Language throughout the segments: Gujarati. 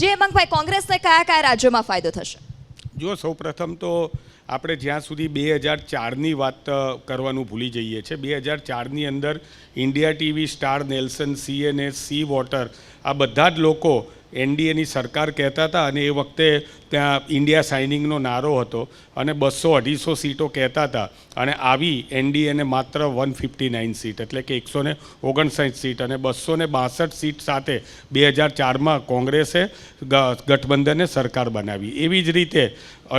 જે હેમંતભાઈ કોંગ્રેસને કયા કયા રાજ્યોમાં ફાયદો થશે? જો સૌપ્રથમ તો આપણે જ્યાં સુધી બે હજાર ચારની વાત કરવાનું ભૂલી જઈએ છીએ, બે હજાર ચારની અંદર India TV, star, Nielsen CNS C voter આ બધા જ લોકો એનડીએની સરકાર કહેતા હતા અને એ વખતે ત્યાં ઇન્ડિયા સાઇનિંગનો નારો હતો અને બસો અઢીસો સીટો કહેતા હતા અને આવી એનડીએને માત્ર વન ફિફ્ટી નાઇન સીટ એટલે કે એકસો ને ઓગણસાઠ સીટ અને બસો ને બાસઠ સીટ સાથે બે હજાર ચારમાં કોંગ્રેસે ગઠબંધને સરકાર બનાવી. એવી જ રીતે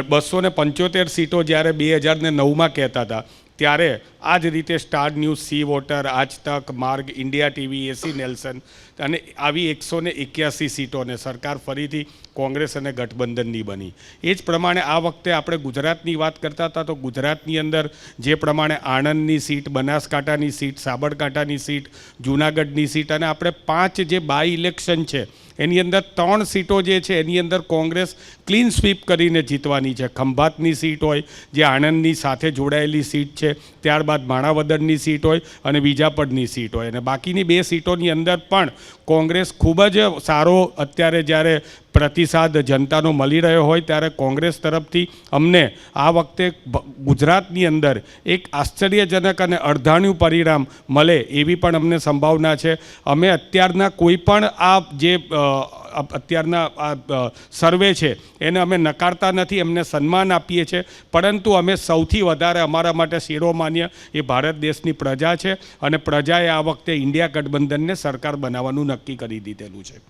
બસો ને પંચોતેર સીટો જ્યારે બે હજાર ને નવમાં કહેતા હતા, ત્યારે આ જ રીતે સ્ટાર ન્યૂઝ સી વોટર આજ તક, માર્ગ ઇન્ડિયા ટીવી એસી નેલ્સન અને આવી એકસો ને એક્યાસી સીટોને સરકાર ફરીથી કોંગ્રેસ અને ગઠબંધનની બની. એ જ પ્રમાણે આ વખતે આપણે ગુજરાતની વાત કરતા હતા તો ગુજરાતની અંદર જે પ્રમાણે આણંદની સીટ, બનાસકાંઠાની સીટ, સાબરકાંઠાની સીટ, જૂનાગઢની સીટ અને આપણે પાંચ જે બાય ઇલેક્શન છે, એની અંદર ત્રણ સીટો જે છે, એની અંદર કોંગ્રેસ ક્લીન સ્વીપ કરીને જીતવાની છે. ખંભાતની સીટ હોય, જે આણંદની સાથે જોડાયેલી સીટ છે, ત્યારબાદ માણાવદરની સીટ હોય અને વિજાપુરની સીટ હોય. અને બાકીની બે સીટોની અંદર પણ કોંગ્રેસ ખૂબ જ સારો અત્યારે જ્યારે પ્રતિસાદ જનતાનો મળી રહ્યો હોય ત્યારે કોંગ્રેસ તરફથી અમને આ વખતે ગુજરાતની અંદર એક આશ્ચર્યજનક અને અડધાણ્યું પરિણામ મળે એવી પણ અમને સંભાવના છે. અમે અત્યારના કોઈ પણ આ જે અત્યારના આ સર્વે છે, એને અમે નકારતા નથી એમને સન્માન આપીએ છીએ પરંતુ અમે સૌથી વધારે અમારા માટે શિરોમાન્ય એ ભારત દેશની પ્રજા છે અને પ્રજાએ આ વખતે ઇન્ડિયા ગઠબંધનને સરકાર બનાવવાનું નક્કી કરી દીધેલું છે.